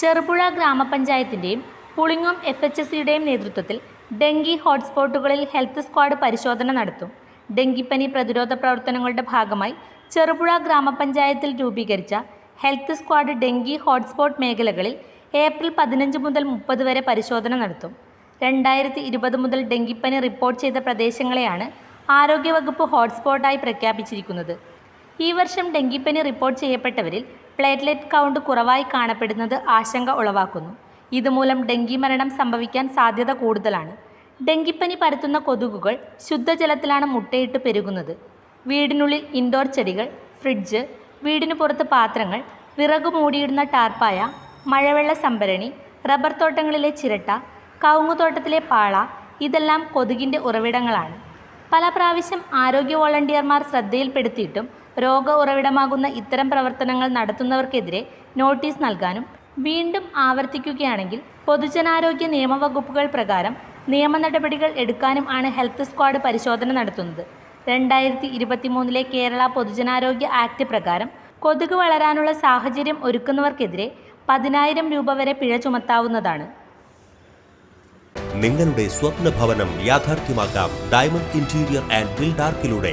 ചെറുപുഴ ഗ്രാമപഞ്ചായത്തിന്റെയും Pulingome F H S സിയുടെയും നേതൃത്വത്തിൽ ഡെങ്കി ഹോട്ട്സ്പോട്ടുകളിൽ ഹെൽത്ത് സ്ക്വാഡ് പരിശോധന നടത്തും. ഡെങ്കിപ്പനി പ്രതിരോധ പ്രവർത്തനങ്ങളുടെ ഭാഗമായി ചെറുപുഴ ഗ്രാമപഞ്ചായത്തിൽ രൂപീകരിച്ച ഹെൽത്ത് സ്ക്വാഡ് ഡെങ്കി ഹോട്ട്സ്പോട്ട് മേഖലകളിൽ ഏപ്രിൽ പതിനഞ്ച് മുതൽ മുപ്പത് വരെ പരിശോധന നടത്തും. രണ്ടായിരത്തി ഇരുപത് മുതൽ ഡെങ്കിപ്പനി റിപ്പോർട്ട് ചെയ്ത പ്രദേശങ്ങളെയാണ് ആരോഗ്യവകുപ്പ് ഹോട്ട്സ്പോട്ടായി പ്രഖ്യാപിച്ചിരിക്കുന്നത്. ഈ വർഷം ഡെങ്കിപ്പനി റിപ്പോർട്ട് ചെയ്യപ്പെട്ടവരിൽ പ്ലേറ്റ്ലെറ്റ് കൗണ്ട് കുറവായി കാണപ്പെടുന്നത് ആശങ്ക ഉളവാക്കുന്നു. ഇതുമൂലം ഡെങ്കി മരണം സംഭവിക്കാൻ സാധ്യത കൂടുതലാണ്. ഡെങ്കിപ്പനി പരത്തുന്ന കൊതുകുകൾ ശുദ്ധജലത്തിലാണ് മുട്ടയിട്ട് പെരുകുന്നത്. വീടിനുള്ളിൽ ഇൻഡോർ ചെടികൾ ഫ്രിഡ്ജ് വീടിന് പുറത്ത് പാത്രങ്ങൾ വിറക് മൂടിയിടുന്ന ടാർപ്പായ മഴവെള്ള സംഭരണി റബ്ബർ തോട്ടങ്ങളിലെ ചിരട്ട കവുങ്ങുതോട്ടത്തിലെ പാള ഇതെല്ലാം കൊതുകിന്റെ ഉറവിടങ്ങളാണ്. പല പ്രാവശ്യം ആരോഗ്യ വോളണ്ടിയർമാർ ശ്രദ്ധയിൽപ്പെടുത്തിയിട്ടും രോഗ ഉറവിടമാകുന്ന ഇത്തരം പ്രവർത്തനങ്ങൾ നടത്തുന്നവർക്കെതിരെ നോട്ടീസ് നൽകാനും വീണ്ടും ആവർത്തിക്കുകയാണെങ്കിൽ പൊതുജനാരോഗ്യ നിയമവകുപ്പുകൾ പ്രകാരം നിയമ നടപടികൾ എടുക്കാനും ആണ് ഹെൽത്ത് സ്ക്വാഡ് പരിശോധന നടത്തുന്നത്. രണ്ടായിരത്തി ഇരുപത്തിമൂന്നിലെ കേരള പൊതുജനാരോഗ്യ ആക്ട് പ്രകാരം കൊതുക് വളരാനുള്ള സാഹചര്യം ഒരുക്കുന്നവർക്കെതിരെ പതിനായിരം രൂപ വരെ പിഴ ചുമത്താവുന്നതാണ്. നിങ്ങളുടെ സ്വപ്ന ഭവനം യാഥാർത്ഥ്യമാക്കാം. Diamond interior and ബിൽഡാർക്കിലൂടെ